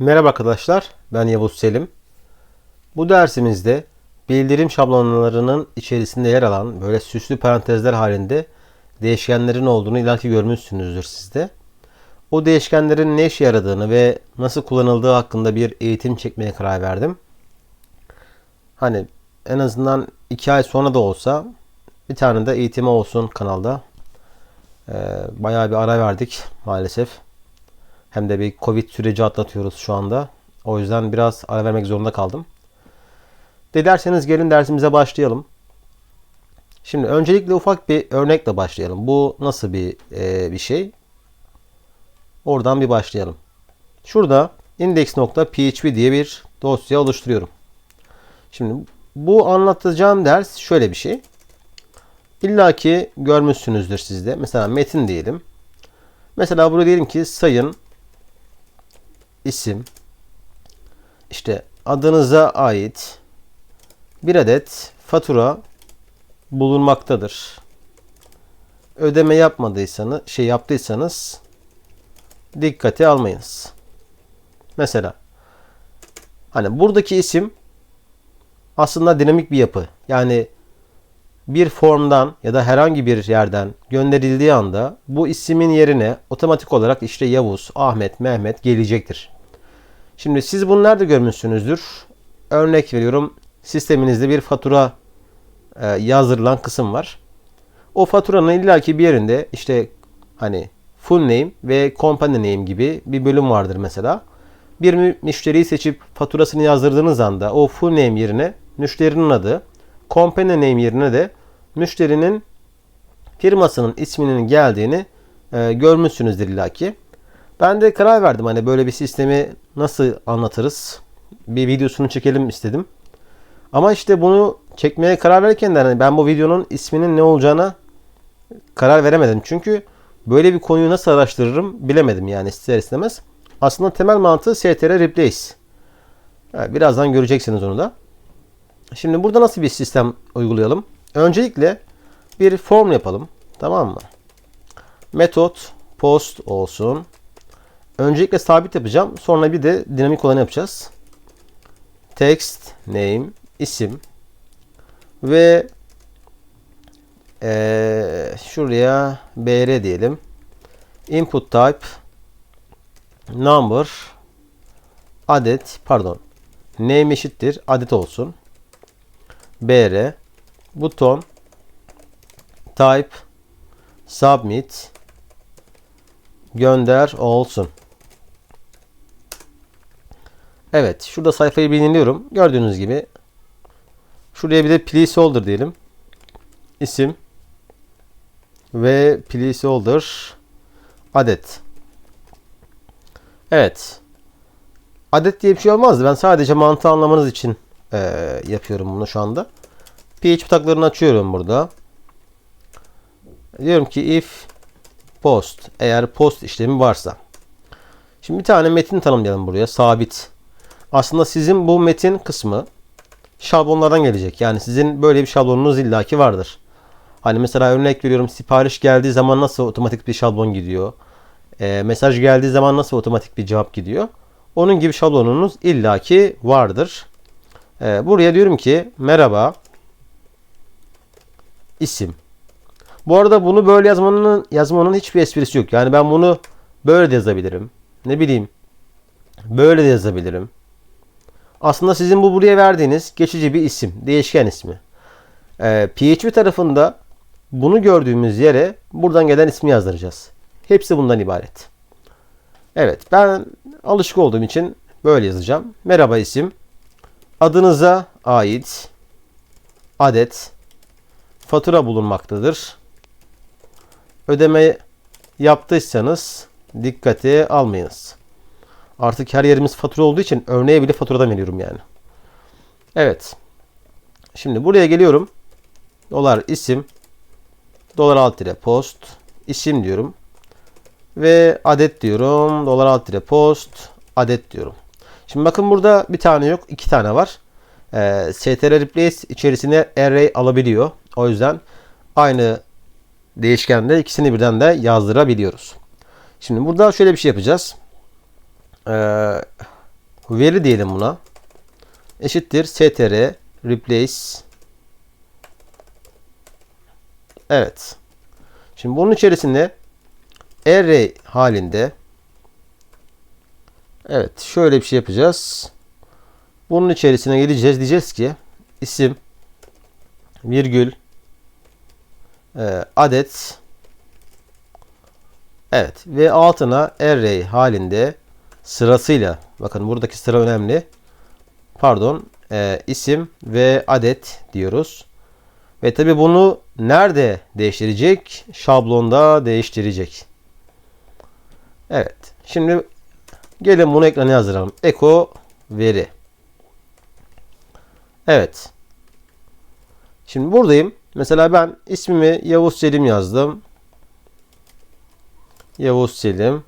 Merhaba arkadaşlar, ben Yavuz Selim. Bu dersimizde bildirim şablonlarının içerisinde yer alan böyle süslü parantezler halinde değişkenlerin olduğunu illaki görmüşsünüzdür sizde. O değişkenlerin ne işe yaradığını ve nasıl kullanıldığı hakkında bir eğitim çekmeye karar verdim. Hani en azından iki ay sonra da olsa bir tane de eğitimi olsun kanalda. Ee, bayağı bir ara verdik maalesef. Hem de bir Covid süreci atlatıyoruz şu anda. O yüzden biraz ara vermek zorunda kaldım. Dilerseniz gelin dersimize başlayalım. Şimdi öncelikle ufak bir örnekle başlayalım. Bu nasıl bir e, bir şey? Oradan bir başlayalım. Şurada index.php diye bir dosya oluşturuyorum. Şimdi bu anlatacağım ders şöyle bir şey. İlla ki görmüşsünüzdür sizde. Mesela metin diyelim. Mesela burada diyelim ki sayın isim işte adınıza ait bir adet fatura bulunmaktadır. Ödeme yapmadıysanız, şey yaptıysanız dikkate almayınız. Mesela hani buradaki isim aslında dinamik bir yapı. Yani bir formdan ya da herhangi bir yerden gönderildiği anda bu ismin yerine otomatik olarak işte Yavuz, Ahmet, Mehmet gelecektir. Şimdi siz bunu nerede görmüşsünüzdür? Örnek veriyorum sisteminizde bir fatura e, yazdırılan kısım var. O faturanın illaki bir yerinde işte hani full name ve company name gibi bir bölüm vardır mesela. Bir müşteriyi seçip faturasını yazdırdığınız anda o full name yerine müşterinin adı, company name yerine de müşterinin firmasının isminin geldiğini e, görmüşsünüzdür illaki. Ben de karar verdim hani böyle bir sistemi nasıl anlatırız. Bir videosunu çekelim istedim. Ama işte bunu çekmeye karar verirken de hani ben bu videonun isminin ne olacağına karar veremedim. Çünkü böyle bir konuyu nasıl araştırırım bilemedim yani ister istemez. Aslında temel mantığı str replace. Yani birazdan göreceksiniz onu da. Şimdi burada nasıl bir sistem uygulayalım? Öncelikle bir form yapalım. Tamam mı? Metot post olsun. Öncelikle sabit yapacağım. Sonra bir de dinamik olanı yapacağız. Text, name, isim ve ee, şuraya br diyelim. Input type number adet pardon name eşittir adet olsun. br buton type submit gönder olsun. Evet. Şurada sayfayı belirliyorum. Gördüğünüz gibi. Şuraya bir de placeholder diyelim. İsim. Ve placeholder adet. Evet. Adet diye bir şey olmazdı. Ben sadece mantığı anlamanız için e, yapıyorum bunu şu anda. PHP taklarını açıyorum burada. Diyorum ki if post eğer post işlemi varsa. Şimdi bir tane metin tanımlayalım buraya. Sabit aslında sizin bu metin kısmı şablonlardan gelecek. Yani sizin böyle bir şablonunuz illaki vardır. Hani mesela örnek veriyorum sipariş geldiği zaman nasıl otomatik bir şablon gidiyor. E, mesaj geldiği zaman nasıl otomatik bir cevap gidiyor. Onun gibi şablonunuz illaki vardır. E, buraya diyorum ki merhaba isim. Bu arada bunu böyle yazmanın yazmanın hiçbir esprisi yok. Yani ben bunu böyle de yazabilirim. Ne bileyim böyle de yazabilirim. Aslında sizin bu buraya verdiğiniz geçici bir isim, değişken ismi. Ee, PHP tarafında bunu gördüğümüz yere buradan gelen ismi yazdıracağız. Hepsi bundan ibaret. Evet ben alışık olduğum için böyle yazacağım. Merhaba isim. Adınıza ait adet fatura bulunmaktadır. Ödeme yaptıysanız dikkate almayınız. Artık her yerimiz fatura olduğu için örneğe bile faturadan veriyorum yani. Evet. Şimdi buraya geliyorum. Dolar isim. Dolar alt lira post. isim diyorum. Ve adet diyorum. Dolar alt lira post. Adet diyorum. Şimdi bakın burada bir tane yok. iki tane var. Ee, str replace içerisine array alabiliyor. O yüzden aynı değişkende ikisini birden de yazdırabiliyoruz. Şimdi burada şöyle bir şey yapacağız. Ee, veri diyelim buna. Eşittir str replace Evet. Şimdi bunun içerisinde array halinde Evet şöyle bir şey yapacağız. Bunun içerisine geleceğiz. Diyeceğiz ki isim virgül e, adet Evet ve altına array halinde sırasıyla bakın buradaki sıra önemli. Pardon e, isim ve adet diyoruz. Ve tabi bunu nerede değiştirecek? Şablonda değiştirecek. Evet. Şimdi gelin bunu ekrana yazdıralım. Eko veri. Evet. Şimdi buradayım. Mesela ben ismimi Yavuz Selim yazdım. Yavuz Selim.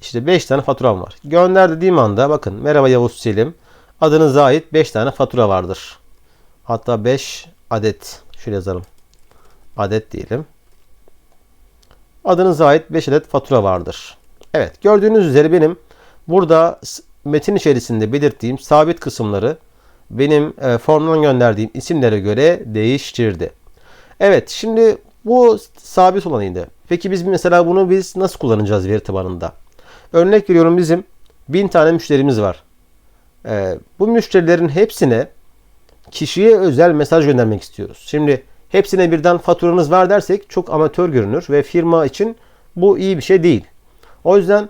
İşte 5 tane faturam var. Gönder dediğim anda bakın merhaba Yavuz Selim. Adınıza ait 5 tane fatura vardır. Hatta 5 adet. Şöyle yazalım. Adet diyelim. Adınıza ait 5 adet fatura vardır. Evet gördüğünüz üzere benim burada metin içerisinde belirttiğim sabit kısımları benim e, formdan gönderdiğim isimlere göre değiştirdi. Evet şimdi bu sabit olanıydı. Peki biz mesela bunu biz nasıl kullanacağız veri tabanında? Örnek veriyorum bizim bin tane müşterimiz var. Ee, bu müşterilerin hepsine kişiye özel mesaj göndermek istiyoruz. Şimdi hepsine birden faturanız var dersek çok amatör görünür ve firma için bu iyi bir şey değil. O yüzden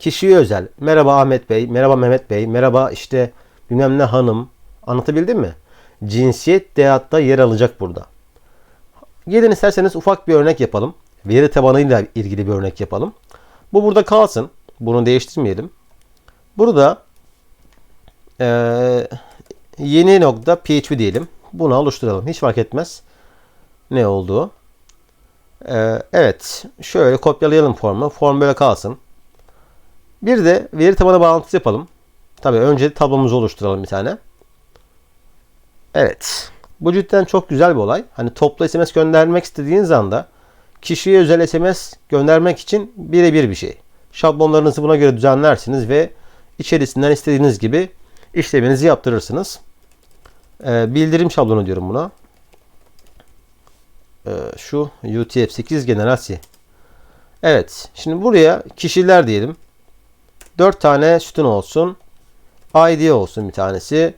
kişiye özel merhaba Ahmet Bey, merhaba Mehmet Bey, merhaba işte bilmem ne hanım anlatabildim mi? Cinsiyet deyatta yer alacak burada. Gelin isterseniz ufak bir örnek yapalım. Veri tabanıyla ilgili bir örnek yapalım. Bu burada kalsın. Bunu değiştirmeyelim. Burada e, yeni nokta PHP diyelim. Bunu oluşturalım. Hiç fark etmez ne olduğu. E, evet. Şöyle kopyalayalım formu. Form böyle kalsın. Bir de veri tabanı bağlantısı yapalım. Tabii önce tablomuzu oluşturalım bir tane. Evet. Bu cidden çok güzel bir olay. Hani toplu SMS göndermek istediğiniz anda kişiye özel SMS göndermek için birebir bir şey. Şablonlarınızı buna göre düzenlersiniz ve içerisinden istediğiniz gibi işleminizi yaptırırsınız. Ee, bildirim şablonu diyorum buna. Ee, şu UTF-8 generasi. Evet. Şimdi buraya kişiler diyelim. 4 tane sütun olsun. ID olsun bir tanesi.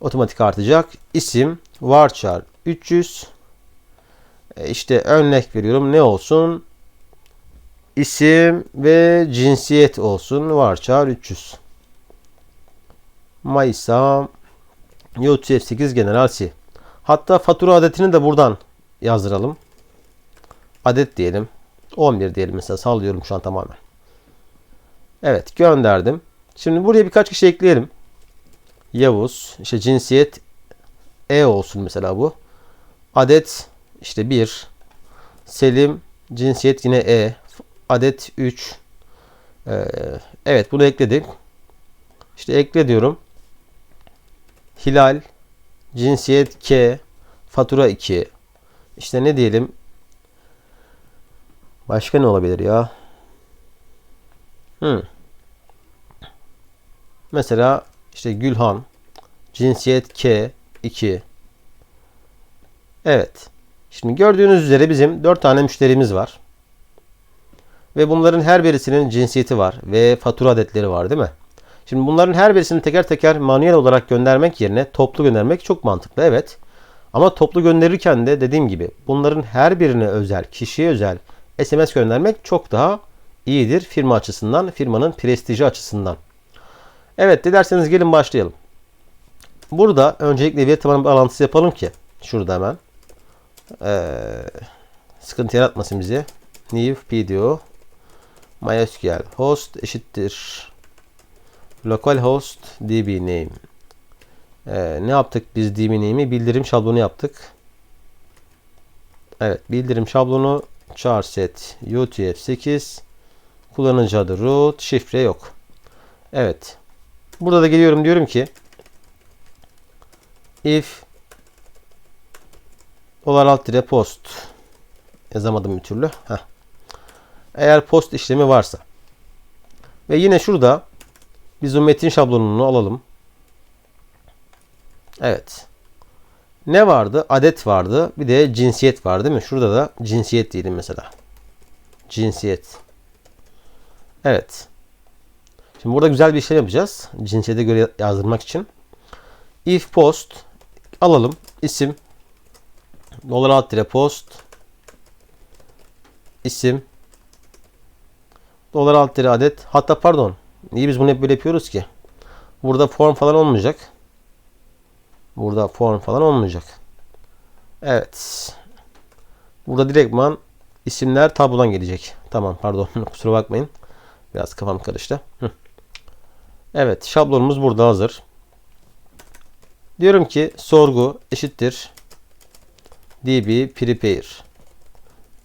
Otomatik artacak. İsim varchar 300 e, işte örnek veriyorum ne olsun? İsim ve cinsiyet olsun. Varchar 300. Maysa UTF-8 General. Hatta fatura adetini de buradan yazdıralım. Adet diyelim. 11 diyelim mesela sallıyorum şu an tamamen. Evet gönderdim. Şimdi buraya birkaç kişi ekleyelim. Yavuz. işte cinsiyet E olsun mesela bu. Adet işte 1. Selim cinsiyet yine E. Adet 3. Ee, evet bunu ekledik. İşte ekle diyorum. Hilal cinsiyet K. Fatura 2. İşte ne diyelim? Başka ne olabilir ya? Hmm. Mesela işte Gülhan cinsiyet K 2. Evet. Şimdi gördüğünüz üzere bizim 4 tane müşterimiz var. Ve bunların her birisinin cinsiyeti var ve fatura adetleri var değil mi? Şimdi bunların her birisini teker teker manuel olarak göndermek yerine toplu göndermek çok mantıklı. Evet. Ama toplu gönderirken de dediğim gibi bunların her birine özel, kişiye özel SMS göndermek çok daha iyidir firma açısından, firmanın prestiji açısından. Evet dilerseniz gelin başlayalım. Burada öncelikle veri tabanı bağlantısı yapalım ki şurada hemen ee, sıkıntı yaratmasın bize. New PDO MySQL host eşittir localhost db name. Ee, ne yaptık biz db name'i? Bildirim şablonu yaptık. Evet bildirim şablonu char set utf8 kullanıcı adı root şifre yok. Evet. Burada da geliyorum diyorum ki if dolar alt dire post yazamadım bir türlü. Heh. Eğer post işlemi varsa ve yine şurada Biz o metin şablonunu alalım. Evet. Ne vardı? Adet vardı. Bir de cinsiyet var değil mi? Şurada da cinsiyet diyelim mesela. Cinsiyet. Evet. Şimdi burada güzel bir işlem yapacağız. Cinsiyete göre yazdırmak için. If post alalım. isim dolar alt tire post. İsim dolar alt tire adet. Hatta pardon niye biz bunu hep böyle yapıyoruz ki? Burada form falan olmayacak. Burada form falan olmayacak. Evet. Burada direktman isimler tablodan gelecek. Tamam pardon kusura bakmayın. Biraz kafam karıştı. Hı. Evet şablonumuz burada hazır diyorum ki sorgu eşittir db prepare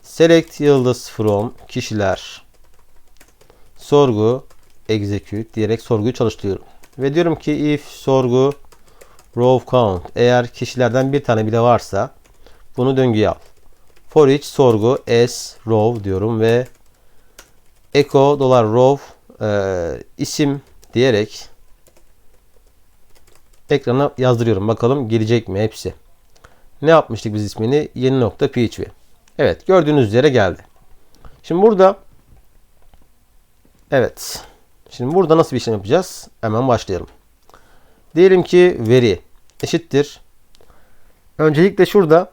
select yıldız from kişiler sorgu execute diyerek sorguyu çalıştırıyorum. Ve diyorum ki if sorgu row count eğer kişilerden bir tane bile varsa bunu döngüye al. For each sorgu s row diyorum ve echo dolar row e, isim diyerek ekrana yazdırıyorum. Bakalım gelecek mi hepsi. Ne yapmıştık biz ismini? Yeni nokta php. Evet gördüğünüz üzere geldi. Şimdi burada evet. Şimdi burada nasıl bir işlem yapacağız? Hemen başlayalım. Diyelim ki veri eşittir. Öncelikle şurada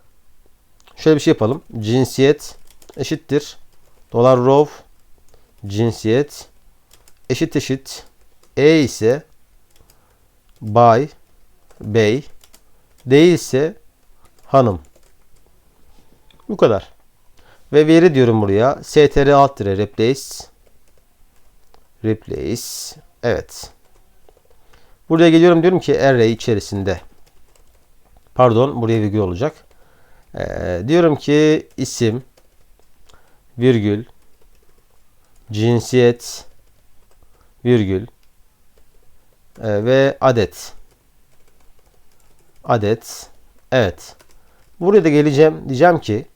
şöyle bir şey yapalım. Cinsiyet eşittir. Dolar row cinsiyet eşit eşit e ise bay bey değilse hanım. Bu kadar. Ve veri diyorum buraya. str alt dire replace replace evet. Buraya geliyorum diyorum ki array içerisinde pardon buraya virgül olacak. Ee, diyorum ki isim virgül cinsiyet virgül e, ve adet. Adet. Evet. Buraya da geleceğim. Diyeceğim ki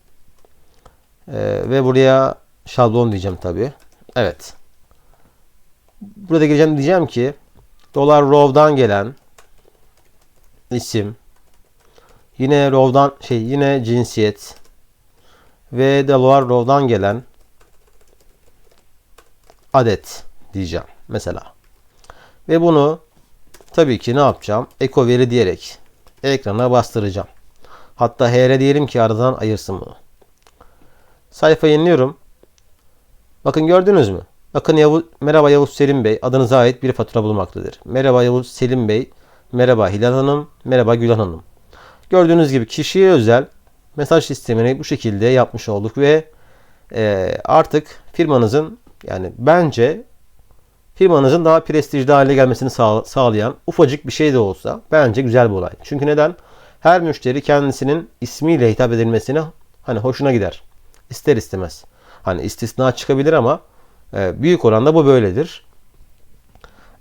e, ve buraya şablon diyeceğim tabi evet. Burada geleceğim. Diyeceğim ki dolar row'dan gelen isim yine row'dan şey yine cinsiyet ve dolar row'dan gelen adet diyeceğim mesela. Ve bunu tabii ki ne yapacağım? Eko veri diyerek ekrana bastıracağım. Hatta hr diyelim ki aradan ayırsın bunu. Sayfa yeniliyorum. Bakın gördünüz mü? Bakın Yavuz, merhaba Yavuz Selim Bey adınıza ait bir fatura bulunmaktadır. Merhaba Yavuz Selim Bey, merhaba Hilal Hanım, merhaba Gülhan Hanım. Gördüğünüz gibi kişiye özel mesaj sistemini bu şekilde yapmış olduk ve e, artık firmanızın yani bence firmanızın daha prestijli hale gelmesini sağ, sağlayan ufacık bir şey de olsa bence güzel bir olay. Çünkü neden? Her müşteri kendisinin ismiyle hitap edilmesine hani hoşuna gider. İster istemez. Hani istisna çıkabilir ama e, büyük oranda bu böyledir.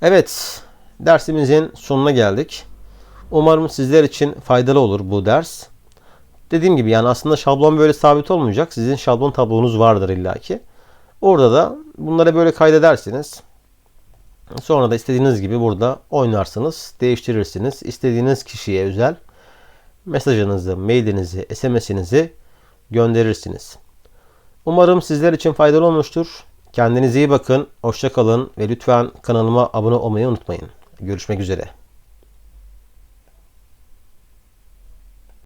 Evet, dersimizin sonuna geldik. Umarım sizler için faydalı olur bu ders. Dediğim gibi yani aslında şablon böyle sabit olmayacak. Sizin şablon tablonuz vardır illaki. Orada da bunları böyle kaydedersiniz. Sonra da istediğiniz gibi burada oynarsınız, değiştirirsiniz. İstediğiniz kişiye özel mesajınızı, mailinizi, SMS'inizi gönderirsiniz. Umarım sizler için faydalı olmuştur. Kendinize iyi bakın, hoşça kalın ve lütfen kanalıma abone olmayı unutmayın. Görüşmek üzere.